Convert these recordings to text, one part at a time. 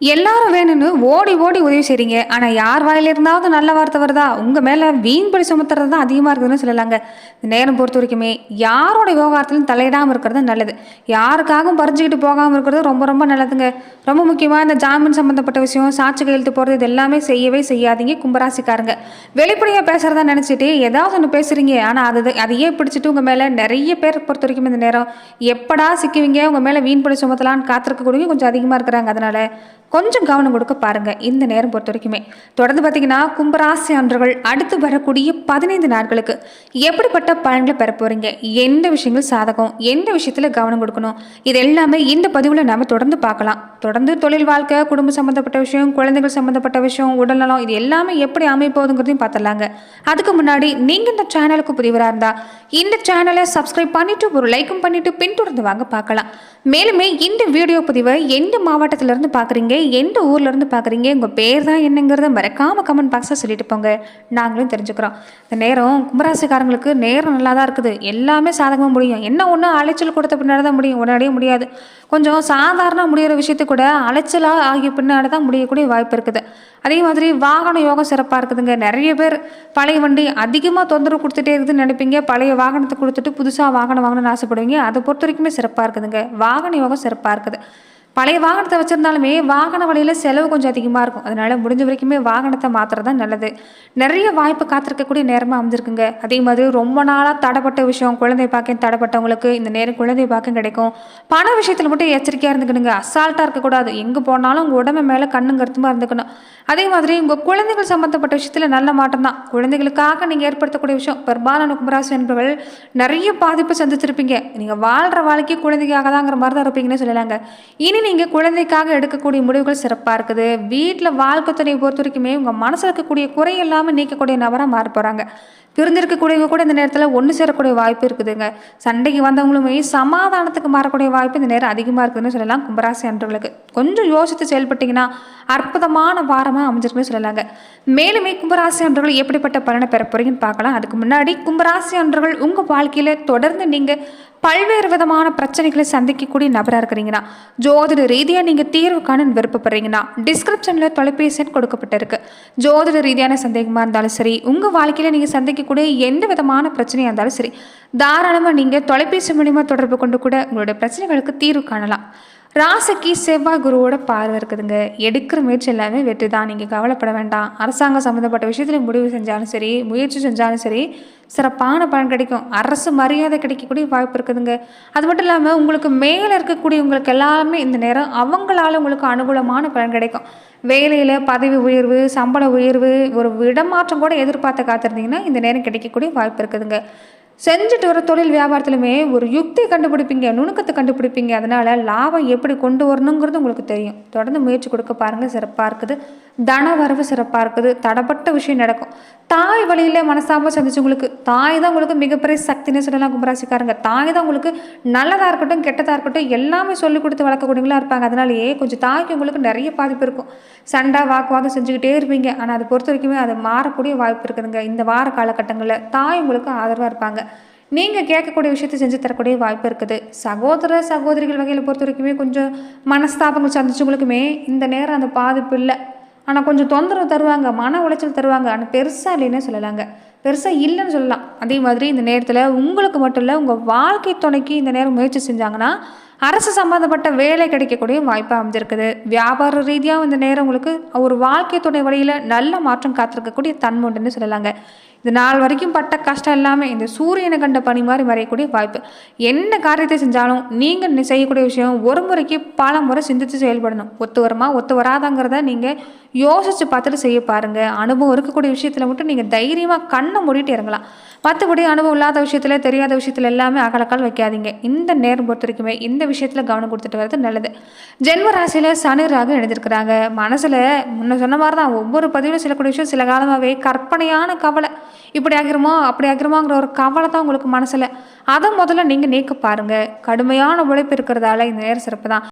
எல்லாரும் வேணும்னு ஓடி ஓடி உதவி செய்கிறீங்க ஆனால் யார் வாயில இருந்தாவது நல்ல வார்த்தை வருதா? உங்கள் மேலே வீண் பழி சுமத்துறது தான் அதிகமாக இருக்குதுன்னு சொல்லலாங்க. நேரம் பொறுத்த வரைக்குமே யாரோட விவகாரத்திலும் தலையிடாமல் இருக்கிறது நல்லது. யாருக்காகவும் பறிஞ்சுக்கிட்டு போகாமல் இருக்கிறது ரொம்ப ரொம்ப நல்லதுங்க. ரொம்ப முக்கியமாக இந்த ஜாமீன் சம்மந்தப்பட்ட விஷயம் சாட்சி கையெழுத்து போகிறது இது எல்லாமே செய்யவே செய்யாதீங்க கும்பராசிக்காரங்க. வெளிப்படையாக பேசுகிறதா நினச்சிட்டு ஏதாவது ஒன்று பேசுகிறீங்க ஆனால் அது அதையே பிடிச்சிட்டு உங்கள் மேலே நிறைய பேர் பொறுத்த வரைக்கும் இந்த நேரம் எப்படா சிக்குவீங்க? உங்கள் மேலே வீண் பழி சுமத்தலான்னு காத்திருக்கக்கூடிய கொஞ்சம் அதிகமாக இருக்கிறாங்க. அதனால் கொஞ்சம் கவனம் கொடுக்க பாருங்க இந்த நேரம் பொறுத்த வரைக்குமே. தொடர்ந்து பார்த்தீங்கன்னா கும்பராசி அன்றர்கள் அடுத்து வரக்கூடிய பதினைந்து நாட்களுக்கு எப்படிப்பட்ட பலன்களை பெற போறீங்க? எந்த விஷயங்கள் சாதகம்? எந்த விஷயத்தில் கவனம் கொடுக்கணும்? இது எல்லாமே இந்த பதிவில் நாம தொடர்ந்து பார்க்கலாம். தொடர்ந்து தொழில் வாழ்க்கை குடும்பம் சம்மந்தப்பட்ட விஷயம் குழந்தைகள் சம்மந்தப்பட்ட விஷயம் உடல்நலம் இது எல்லாமே எப்படி அமைப்போகுதுங்கிறதையும் பார்த்துடலாங்க. அதுக்கு முன்னாடி நீங்கள் இந்த சேனலுக்கு புதிவராக இருந்தால் இந்த சேனலை சப்ஸ்கிரைப் பண்ணிட்டு ஒரு லைக்கும் பண்ணிட்டு பின்தொடர்ந்து வாங்க பார்க்கலாம். மேலுமே இந்த வீடியோ பதிவை எந்த மாவட்டத்திலேருந்து பார்க்குறீங்க எந்த ஊர்லேருந்து பார்க்குறீங்க உங்கள் பேர் தான் என்னங்கிறத மறக்காமல் கமெண்ட் பாக்ஸில் சொல்லிட்டு போங்க. நாங்களும் தெரிஞ்சுக்கிறோம். இந்த நேரம் கும்பராசிக்காரங்களுக்கு நேரம் நல்லா தான் இருக்குது. எல்லாமே சாதகமாக முடியும். என்ன ஒன்று அலைச்சல் கொடுத்த பின்னாடி தான் முடியும். உடனடியே முடியாது. கொஞ்சம் சாதாரண முடிகிற விஷயத்தை கூட அலைச்சலாக ஆகிய பின்னாடி தான் முடியக்கூடிய வாய்ப்பு இருக்குது. அதே மாதிரி வாகன யோகம் சிறப்பாக இருக்குதுங்க. நிறைய பேர் பழைய வண்டி அதிகமாக தொந்தரவு கொடுத்துட்டே இருக்குதுன்னு நினைப்பீங்க. பழைய வாகனத்தை கொடுத்துட்டு புதுசாக வாகனம் வாங்கணும்னு ஆசைப்படுவீங்க. அதை பொறுத்த வரைக்குமே சிறப்பாக இருக்குதுங்க. வாகன யோகம் சிறப்பாக இருக்குது. பழைய வாகனத்தை வச்சுருந்தாலுமே வாகன வழியில் செலவு கொஞ்சம் அதிகமாக இருக்கும். அதனால் முடிஞ்ச வரைக்குமே வாகனத்தை மாற்றுறது தான் நல்லது. நிறைய வாய்ப்பு காத்திருக்கக்கூடிய நேரமாக அமைஞ்சிருக்குங்க. அதே மாதிரி ரொம்ப நாளாக தடைப்பட்ட விஷயம் குழந்தை பாக்கியம் தடைப்பட்டவங்களுக்கு இந்த நேரம் குழந்தை பாக்கியம் கிடைக்கும். பண விஷயத்தில் மட்டும் எச்சரிக்கையாக இருந்துக்கணுங்க. அசால்ட்டாக இருக்கக்கூடாது. எங்கே போனாலும் உங்கள் உடம்பு மேலே கண்ணும் இருந்துக்கணும். அதே மாதிரி உங்கள் குழந்தைகள் சம்மந்தப்பட்ட விஷயத்தில் நல்ல மாற்றம் தான். குழந்தைகளுக்காக நீங்கள் ஏற்படுத்தக்கூடிய விஷயம் பெரும்பாலான கும்பராசி என்பவர்கள் நிறைய பாதிப்பு சந்திச்சிருப்பீங்க நீங்கள் வாழ்கிற வாழ்க்கை குழந்தைக்காக தாங்கிற மாதிரி தான் இருப்பீங்கன்னு சொல்லலாங்க. இனி நீங்கள் குழந்தைக்காக எடுக்கக்கூடிய முடிவுகள் சிறப்பாக இருக்குது. வீட்டில் வாழ்க்கை துணையை பொறுத்த வரைக்குமே உங்கள் மனசில் இருக்கக்கூடிய குறை எல்லாமே நீக்கக்கூடிய நபராக மாற போகிறாங்க பிரிஞ்சிருக்கக்கூடியவங்க கூட இந்த நேரத்தில் ஒன்று சேரக்கூடிய வாய்ப்பு இருக்குதுங்க. சண்டைக்கு வந்தவங்களுமே சமாதானத்துக்கு மாறக்கூடிய வாய்ப்பு இந்த நேரம் அதிகமாக இருக்குதுன்னு சொல்லலாம் கும்பராசி அன்றவர்களுக்கு கொஞ்சம் யோசித்து செயல்பட்டீங்கன்னா அற்புதமான வாரமாக அமைஞ்சிருக்குன்னு சொல்லலாங்க. மேலுமே கும்பராசி அன்றர்கள் எப்படிப்பட்ட பலனை பெற பார்க்கலாம். அதுக்கு முன்னாடி கும்பராசி அன்றர்கள் உங்கள் வாழ்க்கையில் தொடர்ந்து நீங்கள் பல்வேறு விதமான பிரச்சனைகளை சந்திக்கக்கூடிய நபராக இருக்கிறீங்கன்னா ஜோதிட ரீதியாக நீங்கள் தீர்வு காண விருப்பப்படுறீங்கன்னா டிஸ்கிரிப்ஷனில் தொலைபேசி கொடுக்கப்பட்டிருக்கு. ஜோதிட ரீதியான சந்தேகமாக இருந்தாலும் சரி உங்கள் வாழ்க்கையில் நீங்கள் சந்திக்கக்கூடிய எந்த விதமான பிரச்சனையாக இருந்தாலும் சரி தாராளமாக நீங்கள் தொலைபேசி மூலிமா தொடர்பு கொண்டு கூட உங்களுடைய பிரச்சனைகளுக்கு தீர்வு காணலாம். ராசிக்கு செவ்வாய் குருவோட பார்வை இருக்குதுங்க. எடுக்கிற முயற்சி எல்லாமே வெற்றி தான் நீங்கள் கவலைப்பட வேண்டாம். அரசாங்கம் சம்மந்தப்பட்ட விஷயத்தில் முடிவு செஞ்சாலும் சரி முயற்சி செஞ்சாலும் சரி சிறப்பான பலன் கிடைக்கும். அரசு மரியாதை கிடைக்கக்கூடிய வாய்ப்பு இருக்குதுங்க. அது மட்டும் இல்லாமல் உங்களுக்கு மேலே இருக்கக்கூடிய உங்களுக்கு எல்லாமே இந்த நேரம் அவங்களால உங்களுக்கு அனுகூலமான பலன் கிடைக்கும். வேலையில் பதவி உயர்வு சம்பள உயர்வு ஒரு இடமாற்றம் கூட எதிர்பார்த்து காத்திருந்தீங்கன்னா இந்த நேரம் கிடைக்கக்கூடிய வாய்ப்பு இருக்குதுங்க. செஞ்சுட்டு வர தொழில் வியாபாரத்துலையுமே ஒரு யுக்தி கண்டுபிடிப்பீங்க நுணுக்கத்தை கண்டுபிடிப்பீங்க. அதனால் லாபம் எப்படி கொண்டு வரணுங்கிறது உங்களுக்கு தெரியும். தொடர்ந்து முயற்சி கொடுக்க பாருங்கள் சிறப்பாக இருக்குது. தன வரவு சிறப்பாக இருக்குது. தடப்பட்ட விஷயம் நடக்கும். தாய் வழியில் மனசாபம் சந்திச்சவங்களுக்கு தாய் தான் உங்களுக்கு மிகப்பெரிய சக்தின்னு சொல்லலாம் கும்பராசிக்காரங்க. தாய் தான் உங்களுக்கு நல்லதாக இருக்கட்டும் கெட்டதாக இருக்கட்டும் எல்லாமே சொல்லிக் கொடுத்து வளர்க்கக்கூடியவங்களா இருப்பாங்க. அதனாலேயே கொஞ்சம் தாய்க்கு உங்களுக்கு நிறைய பாதிப்பு இருக்கும். சண்டை வாக்குவாதம் செஞ்சுக்கிட்டே இருப்பீங்க. ஆனால் அதை பொறுத்த வரைக்குமே அது மாறக்கூடிய வாய்ப்பு இருக்குதுங்க. இந்த வார காலகட்டங்களில் தாய் உங்களுக்கு ஆதரவாக இருப்பாங்க. நீங்கள் கேட்கக்கூடிய விஷயத்தை செஞ்சு தரக்கூடிய வாய்ப்பு இருக்குது. சகோதர சகோதரிகள் வகையில் பொறுத்த வரைக்குமே கொஞ்சம் மனஸ்தாபங்கள் சந்திச்சவங்களுக்குமே இந்த நேரம் அந்த பாதிப்பு இல்லை. ஆனால் கொஞ்சம் தொந்தரவு தருவாங்க மன உளைச்சல் தருவாங்க. ஆனால் பெருசாக இல்லைன்னு சொல்லலாங்க. பெருசாக இல்லைன்னு சொல்லலாம். அதே மாதிரி இந்த நேரத்தில் உங்களுக்கு மட்டும் இல்லை உங்கள் வாழ்க்கை துணைக்கு இந்த நேரம் முயற்சி செஞ்சாங்கன்னா அரசு சம்மந்தப்பட்ட வேலை கிடைக்கக்கூடிய வாய்ப்பு அமைஞ்சிருக்குது. வியாபார ரீதியாக இந்த நேரம் உங்களுக்கு ஒரு வாழ்க்கை துணை வழியில் நல்ல மாற்றம் காத்திருக்கக்கூடிய தன்மை உண்டுன்னு சொல்லலாங்க. இது நாள் வரைக்கும் பட்ட கஷ்டம் எல்லாமே இந்த சூரியனை கண்ட பனி மாதிரி மறையக்கூடிய வாய்ப்பு. என்ன காரியத்தை செஞ்சாலும் நீங்கள் செய்யக்கூடிய விஷயம் ஒரு முறைக்கு பல முறை சிந்தித்து செயல்படணும். ஒத்து வருமா ஒத்து வராதாங்கிறத நீங்கள் யோசித்து பார்த்துட்டு செய்ய பாருங்கள் அனுபவம் இருக்கக்கூடிய விஷயத்தில் மட்டும் நீங்கள் தைரியமாக கண்ணை மூடிட்டு இறங்கலாம். மற்றபடி அனுபவம் இல்லாத விஷயத்தில் தெரியாத விஷயத்தில் எல்லாமே அகலக்கால் வைக்காதீங்க. இந்த நேரம் பொறுத்த வரைக்குமே இந்த விஷயத்தில் கவனம் கொடுத்துட்டு வர்றது நல்லது. ஜென்ம ராசியில் சனி ராகு எழுதியிருக்கிறாங்க மனசில் முன்ன சொன்ன மாதிரி தான் ஒவ்வொரு பதிவிலும் சிலக்கூடிய விஷயம் சில காலமாகவே கற்பனையான கவலை. இப்படி ஆகிருமோ அப்படி ஆகிருமோங்கிற ஒரு கவலை தான் உங்களுக்கு மனசில். அதை முதல்ல நீங்கள் நீக்க பாருங்கள் கடுமையான உழைப்பு இருக்கிறதால இந்த நேரம் சிறப்பு தான்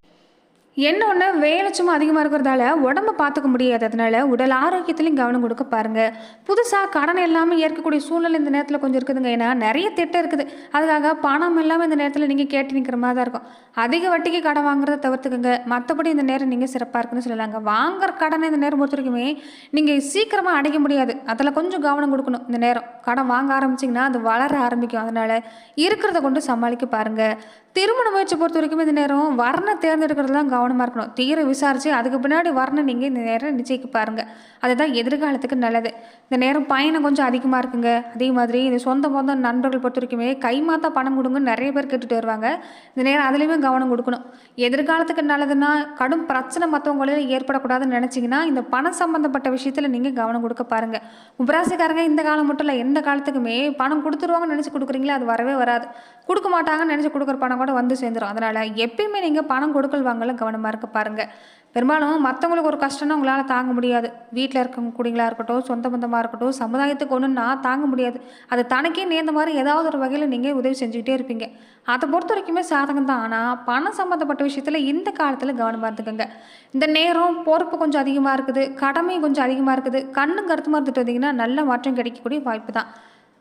என்ன ஒன்று வேலை சும்மா அதிகமாக இருக்கிறதால உடம்ப பார்த்துக்க முடியாது அதனால உடல் ஆரோக்கியத்திலையும் கவனம் கொடுக்க பாருங்கள் புதுசாக கடன் இல்லாமல் ஏற்கக்கூடிய சூழ்நிலை இந்த நேரத்தில் கொஞ்சம் இருக்குதுங்க. ஏன்னா நிறைய திட்டம் இருக்குது. அதுக்காக பணம் இல்லாமல் இந்த நேரத்தில் நீங்கள் கேட்டு நிற்கிற மாதிரி தான் இருக்கும். அதிக வட்டிக்கு கடன் வாங்குறத தவிர்த்துக்குங்க. மற்றபடி இந்த நேரம் நீங்கள் சிறப்பாக இருக்குன்னு சொல்லலாங்க. வாங்குற கடனை இந்த நேரம் பொறுத்த வரைக்குமே நீங்கள் சீக்கிரமாக அடைக்க முடியாது. அதில் கொஞ்சம் கவனம் கொடுக்கணும். இந்த நேரம் கடன் வாங்க ஆரம்பிச்சிங்கன்னா அது வளர ஆரம்பிக்கும். அதனால் இருக்கிறத கொண்டு சமாளிக்க பாருங்கள் திருமண முயற்சி பொறுத்த வரைக்கும் இந்த நேரம் வர்ண தான் கவனமாக இருக்கணும். தீர விசாரித்து அதுக்கு பின்னாடி வர்ணை நீங்கள் இந்த நேரம் நிச்சயிக்க பாருங்கள் அதுதான் எதிர்காலத்துக்கு நல்லது. இந்த நேரம் பயணம் கொஞ்சம் அதிகமாக இருக்குங்க. அதே மாதிரி இந்த சொந்த சொந்த நண்பர்கள் பொறுத்த வரைக்குமே கைமாத்தா பணம் கொடுங்கன்னு நிறைய பேர் கேட்டுட்டு வருவாங்க. இந்த நேரம் அதுலேயுமே கவனம் கொடுக்கணும். எதிர்காலத்துக்கு நல்லதுன்னா கடும் பிரச்சனை மற்றவங்களில் ஏற்படக்கூடாதுன்னு நினச்சிங்கன்னா இந்த பணம் சம்மந்தப்பட்ட விஷயத்தில் நீங்கள் கவனம் கொடுக்க பாருங்கள் உபராசிக்காரங்க இந்த காலம் மட்டும் இல்லை எந்த காலத்துக்குமே பணம் கொடுத்துருவாங்கன்னு நினச்சி கொடுக்குறீங்களா அது வரவே வராது. கொடுக்க மாட்டாங்கன்னு நினச்சி கொடுக்குற பணம் கூட வந்து சேர்ந்துடும் அதனால் எப்பயுமே நீங்கள் பணம் கொடுக்கல் வாங்கல கவனமாக இருக்க பாருங்கள் பெரும்பாலும் மற்றவங்களுக்கு ஒரு கஷ்டம்னா உங்களால் தாங்க முடியாது. வீட்டில் இருக்கவங்க குடிங்களாக இருக்கட்டும் சொந்த பந்தமாக இருக்கட்டும் சமுதாயத்துக்கு ஒன்றுன்னா தாங்க முடியாது. அது தனக்கே நேர்ந்த மாதிரி ஏதாவது ஒரு வகையில் நீங்கள் உதவி செஞ்சுக்கிட்டே இருப்பீங்க. அதை பொறுத்த வரைக்குமே சாதகம் தான். ஆனால் பணம் சம்மந்தப்பட்ட விஷயத்தில் இந்த காலத்தில் கவனமாக இருந்துக்கோங்க. இந்த நேரம் பொறுப்பு கொஞ்சம் அதிகமாக இருக்குது. கடமை கொஞ்சம் அதிகமாக இருக்குது. கண்ணும் கருத்துமாக இருந்துட்டு வந்தீங்கன்னா நல்ல மாற்றம் கிடைக்கக்கூடிய வாய்ப்பு தான்.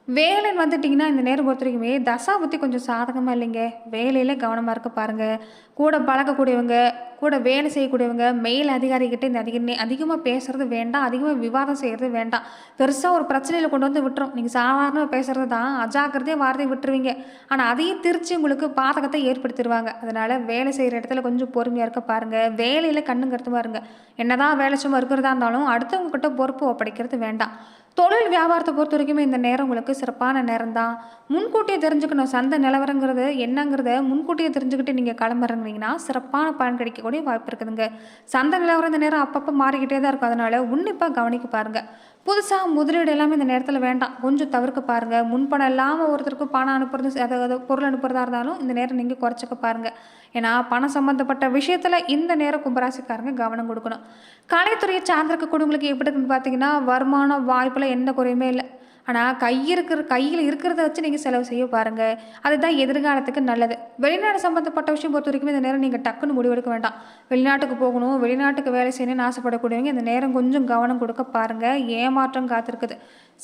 வேலைன்னு வந்துட்டிங்கன்னா இந்த நேரம் பொறுத்த வரைக்குமே தசா புத்தி கொஞ்சம் சாதகமாக இல்லைங்க. வேலையில் கவனமாக இருக்க பாருங்கள் கூட பழகக்கூடியவங்க கூட வேலை செய்யக்கூடியவங்க மேல் அதிகாரிக்கிட்ட இந்த அதிக அதிகமாக பேசுகிறது வேண்டாம். அதிகமாக விவாதம் செய்கிறது வேண்டாம். பெருசாக ஒரு பிரச்சனையில் கொண்டு வந்து விட்டுரும். நீங்கள் சாதாரணமாக பேசுகிறது தான். அஜாக்கிரதையாக வார்த்தையை விட்டுருவீங்க. ஆனால் அதையும் திருச்சி உங்களுக்கு பாதகத்தை ஏற்படுத்திடுவாங்க அதனால் வேலை செய்கிற இடத்துல கொஞ்சம் பொறுமையாக இருக்க பாருங்கள் வேலையில் கண்ணுங்கிறது பாருங்கள் என்ன தான் வேலை சும்மா இருக்கிறதா இருந்தாலும் அடுத்தவங்க கிட்ட பொறுப்பு ஒப்படைக்கிறது வேண்டாம். தொழில் வியாபாரத்தை பொறுத்த வரைக்குமே இந்த நேரம் உங்களுக்கு சிறப்பான நேரம் தான் முன்கூட்டியே தெரிஞ்சுக்கணும் சந்தை நிலவரங்கிறது என்னங்கிறத முன்கூட்டியே தெரிஞ்சுக்கிட்டு நீங்கள் கிளம்புறீங்கன்னா சிறப்பான பலன் கிடைக்கக்கூடிய வாய்ப்பு இருக்குதுங்க. சந்தை நிலவரம் இந்த நேரம் அப்பப்போ மாறிக்கிட்டே தான் இருக்கும். அதனால உன்னிப்பாக கவனிக்க பாருங்கள் புதுசாக முதலீடு எல்லாமே இந்த நேரத்தில் வேண்டாம். கொஞ்சம் தவிர்க்க பாருங்கள் முன்பணம் இல்லாமல் ஒருத்தருக்கு பணம் அனுப்புறது அதாவது பொருள் அனுப்புறதா இருந்தாலும் இந்த நேரம் நீங்கள் குறைச்சிக்க பாருங்கள் ஏன்னா பணம் சம்மந்தப்பட்ட விஷயத்தில் இந்த நேரம் கும்பராசிக்காரங்க கவனம் கொடுக்கணும். கலைத்துறையை சார்ந்திருக்க குடும்பங்களுக்கு எப்படி இருக்குன்னு பார்த்தீங்கன்னா வருமானம் வாய்ப்பில் எந்த குறையுமே இல்லை. ஆனால் கை இருக்கிற கையில் இருக்கிறத வச்சு நீங்கள் செலவு செய்ய பாருங்கள் அதுதான் எதிர்காலத்துக்கு நல்லது. வெளிநாடு சம்மந்தப்பட்ட விஷயம் பொறுத்த வரைக்கும் இந்த நேரம் நீங்கள் டக்குன்னு முடிவெடுக்க வேண்டாம். வெளிநாட்டுக்கு போகணும் வெளிநாட்டுக்கு வேலை செய்யணும்னு ஆசைப்படக்கூடியவங்க இந்த நேரம் கொஞ்சம் கவனம் கொடுக்க பாருங்கள் ஏமாற்றம் காத்திருக்குது.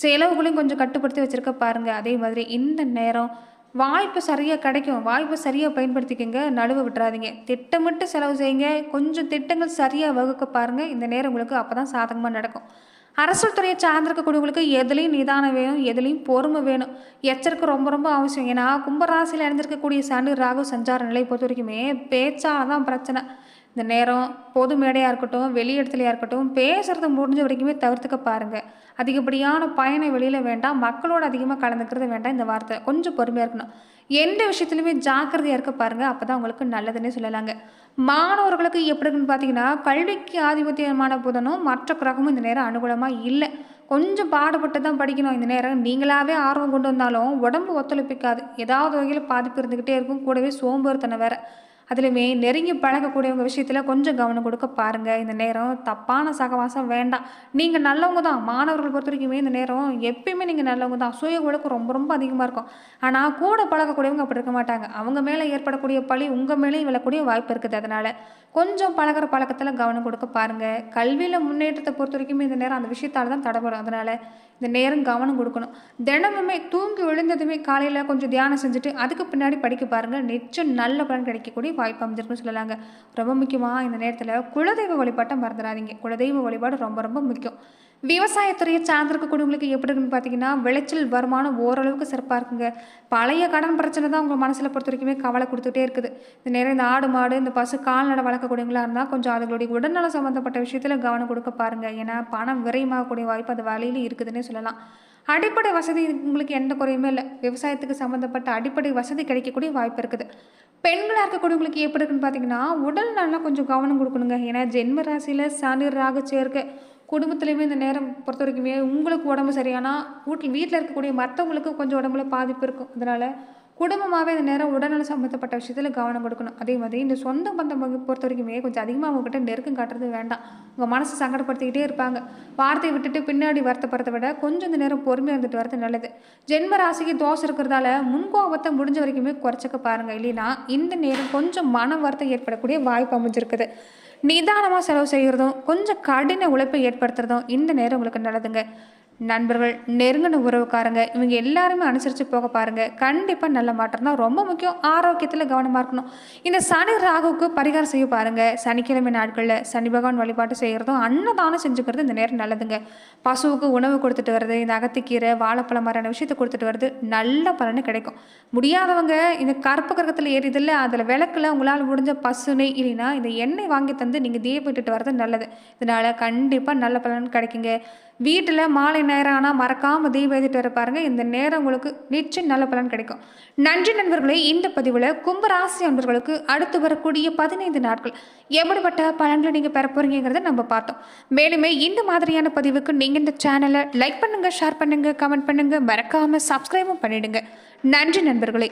செலவுகளையும் கொஞ்சம் கட்டுப்படுத்தி வச்சுருக்க பாருங்கள் அதே மாதிரி இந்த நேரம் வாய்ப்பு சரியாக கிடைக்கும். வாய்ப்பு சரியாக பயன்படுத்திக்கோங்க. நழுவ விட்டுறாதீங்க. திட்டமிட்டு செலவு செய்யுங்க. கொஞ்சம் திட்டங்கள் சரியாக வகுக்க பாருங்கள் இந்த நேரம் உங்களுக்கு அப்போ தான் சாதகமாக நடக்கும். அரசு துறையை சார்ந்திருக்கக்கூடியவங்களுக்கு எதுலேயும் நிதானம் வேணும். எதுலேயும் பொறுமை வேணும். எச்சரிக்கை ரொம்ப ரொம்ப அவசியம். ஏன்னா கும்பராசியில் இணைந்திருக்கக்கூடிய சனி ராகு சஞ்சார நிலை பொறுத்த வரைக்குமே பேச்சால் தான் பிரச்சனை. இந்த நேரம் பொது மேடையாக இருக்கட்டும் வெளி இடத்துலையாக இருக்கட்டும் பேசுகிறது முடிஞ்ச வரைக்குமே தவிர்த்துக்க பாருங்கள் அதிகப்படியான பயணம் வெளியில் வேண்டாம். மக்களோட அதிகமாக கலந்துக்கிறது வேண்டாம். இந்த வார்த்தை கொஞ்சம் பொறுமையாக இருக்கணும். எந்த விஷயத்துலையுமே ஜாக்கிரதையாக இருக்க பாருங்கள் அப்போ தான் உங்களுக்கு நல்லதுன்னே சொல்லலாங்க. மாணவர்களுக்கு எப்படி இருக்குன்னு பார்த்தீங்கன்னா கல்விக்கு ஆதிபத்தியமான புதனும் மற்ற கிரகமும் இந்த நேரம் அனுகூலமாக இல்லை. கொஞ்சம் பாடுபட்டு தான் படிக்கணும். இந்த நேரம் நீங்களாகவே ஆர்வம் கொண்டு வந்தாலும் உடம்பு ஒத்துழைப்பிக்காது. ஏதாவது வகையில் பாதிப்பு இருந்துக்கிட்டே இருக்கும். கூடவே சோம்பேறித்தனம் வேறு. அதுலேயுமே நெருங்கி பழகக்கூடியவங்க விஷயத்தில் கொஞ்சம் கவனம் கொடுக்க பாருங்கள் இந்த நேரம் தப்பான சகவாசம் வேண்டாம். நீங்கள் நல்லவங்க தான் மாணவர்கள் பொறுத்த வரைக்குமே இந்த நேரம் எப்பயுமே நீங்கள் நல்லவங்க தான் சுய ஒழுக்கம் ரொம்ப ரொம்ப அதிகமாக இருக்கும். ஆனால் கூட பழகக்கூடியவங்க அப்படி இருக்க மாட்டாங்க. அவங்க மேலே ஏற்படக்கூடிய பழி உங்கள் மேலேயும் விழக்கூடிய வாய்ப்பு இருக்குது அதனால். கொஞ்சம் பழகுற பழக்கத்தில் கவனம் கொடுக்க பாருங்கள் கல்வியில் முன்னேற்றத்தை பொறுத்த வரைக்குமே இந்த நேரம் அந்த விஷயத்தால் தான் தடைபடும். அதனால் இந்த நேரம் கவனம் கொடுக்கணும். தினமுமே தூங்கி விழுந்ததுமே காலையில் கொஞ்சம் தியானம் செஞ்சுட்டு அதுக்கு பின்னாடி படிக்க பாருங்கள் நிச்சயம் நல்ல பலன் கிடைக்கக்கூடிய வாய்ப்பு அமைஞ்சிருக்குன்னு சொல்லலாங்க. ரொம்ப முக்கியமாக இந்த நேரத்தில் குலதெய்வ வழிபாட்டை மறந்துடாதீங்க. குலதெய்வ வழிபாடு ரொம்ப ரொம்ப முக்கியம். விவசாயத்துறையை சார்ந்திருக்கக்கூடியவங்களுக்கு எப்படி இருக்குன்னு பார்த்தீங்கன்னா விளைச்சல் வருமானம் ஓரளவுக்கு சிறப்பாக இருக்குங்க. பழைய கடன் பிரச்சனை தான் உங்கள் மனசில் பொறுத்த வரைக்குமே கவலை கொடுத்துட்டே இருக்குது. இந்த நேரம் இந்த ஆடு மாடு இந்த பசு கால்நடை வளர்க்கக்கூடியவங்களா இருந்தால் கொஞ்சம் அதுகளுடைய உடல்நலம் சம்மந்தப்பட்ட விஷயத்தில் கவனம் கொடுக்க பாருங்கள் ஏன்னா பணம் விரயமாகக்கூடிய வாய்ப்பு அது வழியில் இருக்குதுன்னே சொல்லலாம். அடிப்படை வசதி உங்களுக்கு எந்த குறையுமே இல்லை. விவசாயத்துக்கு சம்மந்தப்பட்ட அடிப்படை வசதி கிடைக்கக்கூடிய வாய்ப்பு இருக்குது. பெண்களாக இருக்கக்கூடியவங்களுக்கு எப்படி இருக்குன்னு பார்த்தீங்கன்னா உடல் நல்லா கொஞ்சம் கவனம் கொடுக்கணுங்க. ஏன்னா ஜென்ம ராசியில் சனி ராக சேர்க்கை குடும்பத்துலேயுமே இந்த நேரம் பொறுத்த வரைக்குமே உங்களுக்கு உடம்பு சரியானா வீட்டில் வீட்டில் இருக்கக்கூடிய மற்றவங்களுக்கு கொஞ்சம் உடம்புல பாதிப்பு இருக்கும். அதனால் குடும்பமாகவே இந்த நேரம் உடல்நல சம்மந்தப்பட்ட விஷயத்தில் கவனம் கொடுக்கணும். அதே மாதிரி இந்த சொந்த பந்தம் பொறுத்த வரைக்குமே கொஞ்சம் அதிகமாக அவங்ககிட்ட நெருக்கம் காட்டுறது வேண்டாம். உங்கள் மனசை சங்கடப்படுத்திக்கிட்டே இருப்பாங்க. வார்த்தையை விட்டுட்டு பின்னாடி வருத்தப்படுறத விட கொஞ்சம் இந்த நேரம் பொறுமையாக இருந்துட்டு வரது நல்லது. ஜென்ம ராசிக்கு தோசை இருக்கிறதால முன்கோபத்தை முடிஞ்ச வரைக்குமே குறைச்சிக்க பாருங்கள் இல்லைன்னா இந்த நேரம் கொஞ்சம் மன வருத்தம் ஏற்படக்கூடிய வாய்ப்பு அமைஞ்சிருக்குது. நிதானமாக செலவு செய்கிறதும் கொஞ்சம் கடின உழைப்பை ஏற்படுத்துறதும் இந்த நேரம் உங்களுக்கு நல்லதுங்க. நண்பர்கள் நெருங்கின உறவுக்காரங்க இவங்க எல்லாருமே அனுசரித்து போக பாருங்கள் கண்டிப்பாக நல்ல மாற்றம் தான் ரொம்ப முக்கியம். ஆரோக்கியத்தில் கவனமாக இருக்கணும். இந்த சனி ராகுக்கு பரிகாரம் செய்ய பாருங்கள் சனிக்கிழமை நாட்களில் சனி பகவான் வழிபாட்டு செய்கிறதும் அன்னதானம் செஞ்சுக்கிறது இந்த நேரம் நல்லதுங்க. பசுவுக்கு உணவு கொடுத்துட்டு வர்றது இந்த அகத்திக்கீரை வாழைப்பழம் மாதிரியான விஷயத்தை கொடுத்துட்டு வர்றது நல்ல பலனு கிடைக்கும். முடியாதவங்க இந்த கற்ப கிரகத்தில் ஏறிதில்ல அதில் விளக்கில் உங்களால் முடிஞ்ச பசுனை இல்லைன்னா இந்த எண்ணெய் வாங்கி தந்து நீங்கள் தீபத்துட்டு வர்றது நல்லது. இதனால் கண்டிப்பாக நல்ல பலன் கிடைக்குங்க. வீட்டில் மாலை நேரம் ஆனால் மறக்காமல் தீபம் ஏற்றிட்டு வர பாருங்க. இந்த நேரம் உங்களுக்கு நிச்சயம் நல்ல பலன் கிடைக்கும். நன்றி நண்பர்களே இந்த பதிவில் கும்பராசி நண்பர்களுக்கு அடுத்து வரக்கூடிய பதினைந்து நாட்கள் எப்படிப்பட்ட பலன்களை நீங்கள் பெற போகிறீங்கிறத நம்ம பார்த்தோம். மேலுமே இந்த மாதிரியான பதிவுக்கு நீங்கள் இந்த சேனலை லைக் பண்ணுங்கள் ஷேர் பண்ணுங்கள் கமெண்ட் பண்ணுங்கள் மறக்காமல் சப்ஸ்கிரைபும் பண்ணிவிடுங்க நன்றி நண்பர்களே.